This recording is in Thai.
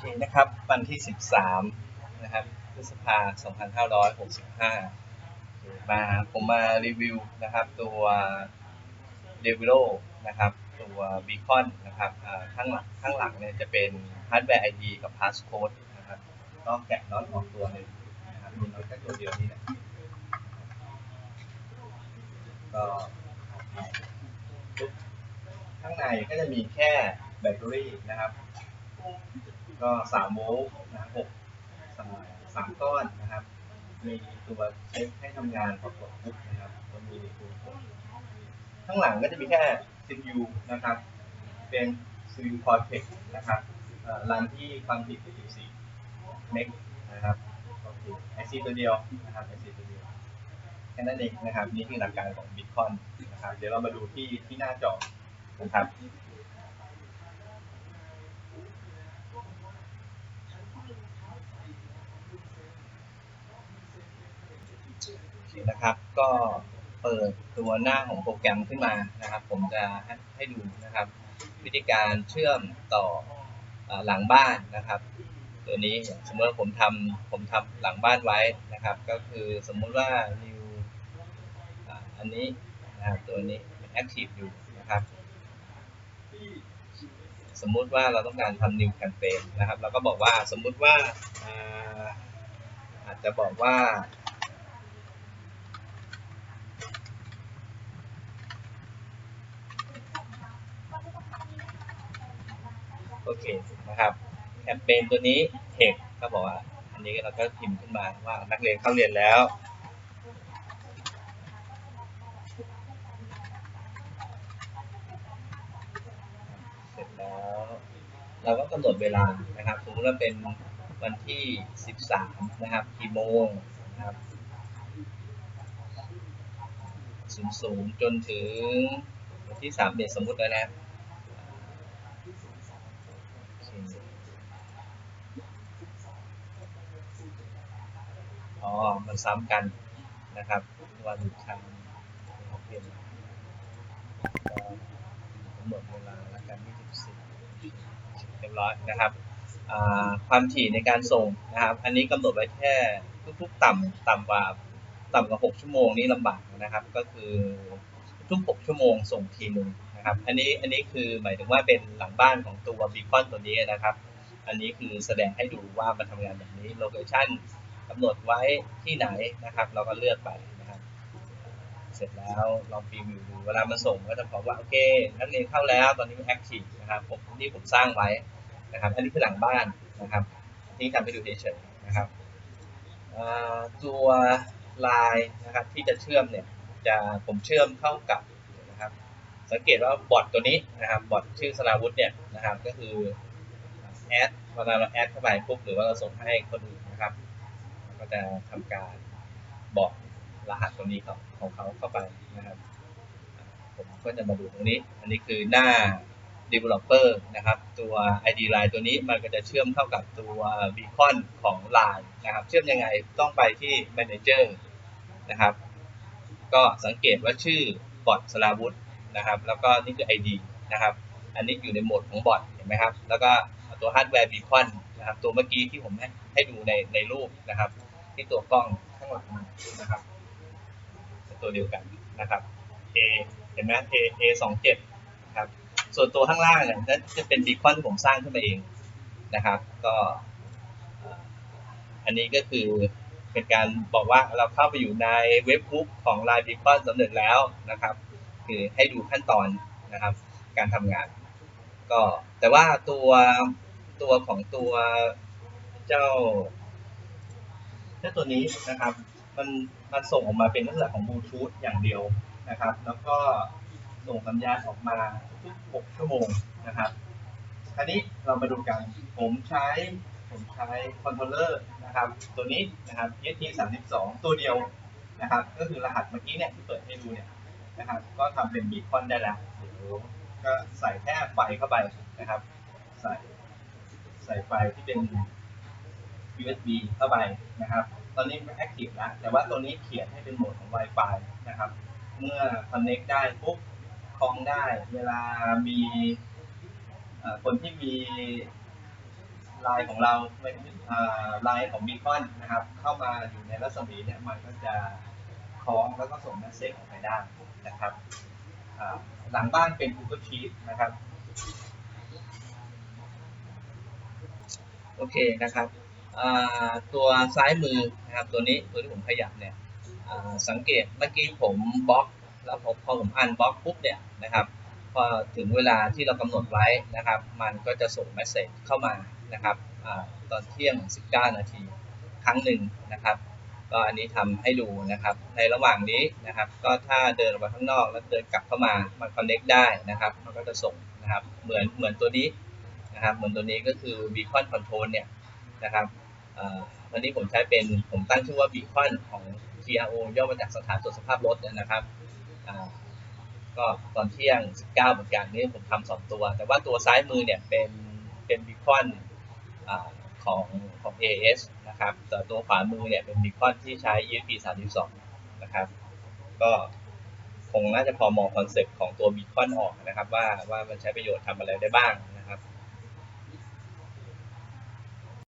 เคนะครับ วันที่ 13 นะครับพฤษภา2565 มาผมมารีวิวนะครับตัว d e v i l o นะครับตัว Beacon นะครับข้างหลังข้างหลังเนี่ยจะเป็น Hardware ID กับ Passcode นะครับก็แกะน็อตออกตัวหนึ่งนะครับมีน็อตแค่ตัวเดียวนี่แหละก็ข้างในก็จะมีแค่แบตเตอรี่นะครับ ก็สามโวลต์นะหกสามสามก้อนนะครับ มีตัวเช็คให้ทำงานประกอบปุ๊บนะครับก็มีตัวข้างหลังก็จะมีแค่ CPU นะครับ เป็น CPU Cortex นะครับรันที่ความถี่14เมกนะครับก็คือ IC ตัวเดียวนะครับ IC ตัวเดียวแค่นั้นเองนะครับ นี่คือหลักการของ Bitcoin นะครับ เดี๋ยวเรามาดูที่ที่หน้าจอนะครับ โอเค นะครับ ก็เปิดตัวหน้าของโปรแกรมขึ้นมานะครับ ผมจะให้ดูนะครับ วิธีการเชื่อมต่ออหลังบ้านนะครับ ตัวนี้สมมติว่าผมทำผมทำหลังบ้านไว้นะครับ ก็คือสมมุติว่า new อันนี้นะครับตัวนี้มัน active อยู่นะครับสมมุติว่าเราต้องการทำ new campaign นะครับ เราก็บอกว่าสมมุติว่าอาจจะบอกว่า โอเค นะครับแคมเปญตัวนี้เทคก็บอกว่า อันนี้เราก็พิมพ์ขึ้นมาว่านักเรียนเข้าเรียนแล้วเสร็จแล้วเราก็กำหนดเวลานะครับสมมติว่าเป็นวันที่ 13 นะครับกี่โมงนะครับ00จนถึงวันที่3เดือนสมมุติแล้วนะ อ๋อ มันซ้ำกันนะครับ วันชันเปลี่ยนกำหนดเวลาแล้วกัน24เรียบร้อยนะครับความถี่ในการส่งนะครับ อันนี้กำหนดไว้แค่ทุกๆต่ำต่ำกว่าต่ำกว่า 6 ชั่วโมงนี่ลำบากนะครับ ก็คือทุก 6 ชั่วโมงส่งทีหนึ่งนะครับ อันนี้อันนี้คือหมายถึงว่าเป็นหลังบ้านของตัวบีคอนตัวนี้นะครับ อันนี้คือแสดงให้ดูว่ามันทำงานแบบนี้โลเคชั่น กำหนดไว้ที่ไหนนะครับ เราก็เลือกไปนะครับ เสร็จแล้วลองพรีวิวดูเวลามันส่งก็จะบอกว่าโอเคนักเรียนเข้าแล้วตอนนี้มันแอคทีฟนะครับผมนี่ผมสร้างไว้นะครับอันนี้คือหลังบ้านนะครับนี่ทำให้ดูเฉยๆนะครับตัวลายนะครับที่จะเชื่อมเนี่ยจะผมเชื่อมเข้ากับนะครับ สังเกตว่าบอทตัวนี้นะครับบอทชื่อสลาวุธเนี่ยนะครับก็คือแอดเวลาเราแอดเข้าไปปุ๊บหรือว่าเราส่งให้คนอื่นนะครับ ก็จะทำการบอกรหัสตัวนี้ของของเขาเข้าไปนะครับ ผมก็จะมาดูตรงนี้ อันนี้คือหน้า developer นะครับ ตัว ID line ตัวนี้มันก็จะเชื่อมเข้ากับตัว beacon ของ line นะครับ เชื่อมยังไงต้องไปที่ manager นะครับ ก็สังเกตว่าชื่อบอทสลาวุธนะครับ แล้วก็นี่คือ ID นะครับ อันนี้อยู่ในโหมดของบอทเห็นไหมครับ แล้วก็ตัว hardware beacon นะครับ ตัวเมื่อกี้ที่ผมให้ดูในในรูปนะครับ ที่ตัวกล้องข้างหลังนะครับเป็นตัวเดียวกันนะครับ A เห็นไหม A A สองเจ็ดนะครับ ส่วนตัวข้างล่างเนี่ยนั่นจะเป็นบีคอนที่ผมสร้างขึ้นมาเองนะครับ ก็อันนี้ก็คือเป็นการบอกว่าเราเข้าไปอยู่ในเว็บบุ๊กของ Line Beacon สำเร็จแล้วนะครับ คือให้ดูขั้นตอนนะครับ การทำงาน ก็แต่ว่าตัวตัวของตัวเจ้า เจ้าตัวนี้นะครับมันมันส่งออกมาเป็นลักษณะของบลูทูธอย่างเดียวนะครับ แล้วก็ส่งสัญญาณออกมาทุก6ชั่วโมงนะครับคราวนี้เรามาดูกันผมใช้ผมใช้คอนโทรลเลอร์นะครับ ตัวนี้นะครับ ESP 32 ตัวเดียวนะครับ ก็คือรหัสเมื่อกี้เนี่ยที่เปิดให้ดูเนี่ยนะครับ ก็ทำเป็นบีคอนได้แล้วก็ใส่แค่ไฟเข้าไปนะครับ ใส่ใส่ไฟที่เป็น USB เข้าไปนะครับ ตอนนี้มัน active แล้ว แต่ว่าตัวนี้เขียนให้เป็นโหมดของ Wi-Fi นะครับ เมื่อ connect ได้ปุ๊บคล้องได้ เวลามีคนที่มีไลายของเราไลายของบีคอนนะครับ เข้ามาอยู่ในรัศมีเนี่ยมันก็จะคล้องแล้วก็ส่งเมสเซจออกไปได้นะครับหลังบ้านเป็น Google Sheet นะครับ โอเคนะครับ ตัวซ้ายมือนะครับตัวนี้ตัวที่ผมขยับเนี่ยสังเกตเมื่อกี้ผมบล็อก แล้วพอพอผมอันบล็อกปุ๊บเนี่ยนะครับพอถึงเวลาที่เรากำหนดไว้นะครับ มันก็จะส่งเมสเซจเข้ามานะครับอตอนเที่ยง 19 นาทีครั้งหนึ่งนะครับ ก็อันนี้ทำให้ดูนะครับ ในระหว่างนี้นะครับ ก็ถ้าเดินออกมาข้างนอกแล้วเดินกลับเข้ามามันคอนเน็กได้นะครับ มันก็จะส่งนะครับเหมือนเหมือนตัวนี้นะครับ เหมือนตัวนี้ก็คือ Beacon Control เนี่ยนะครับ วันนี้ผมใช้เป็นผมตั้งชื่อว่า Beacon ของ TRO ย่อมาจากสถานตรวจสภาพรถนะครับก็ตอนเที่ยง 19 เหมือนกันนี่ผมทำสองตัว แต่ว่าตัวซ้ายมือเนี่ยเป็นเป็นบีคอนอของของ AS นะครับแต่ตัวขวามือเนี่ยเป็นบีคอนที่ใช้ ESP 32 นะครับ ก็คงน่าจะพอมองคอนเซ็ปต์ของตัวบีคอนออกนะครับ ว่าว่ามันใช้ประโยชน์ทำอะไรได้บ้าง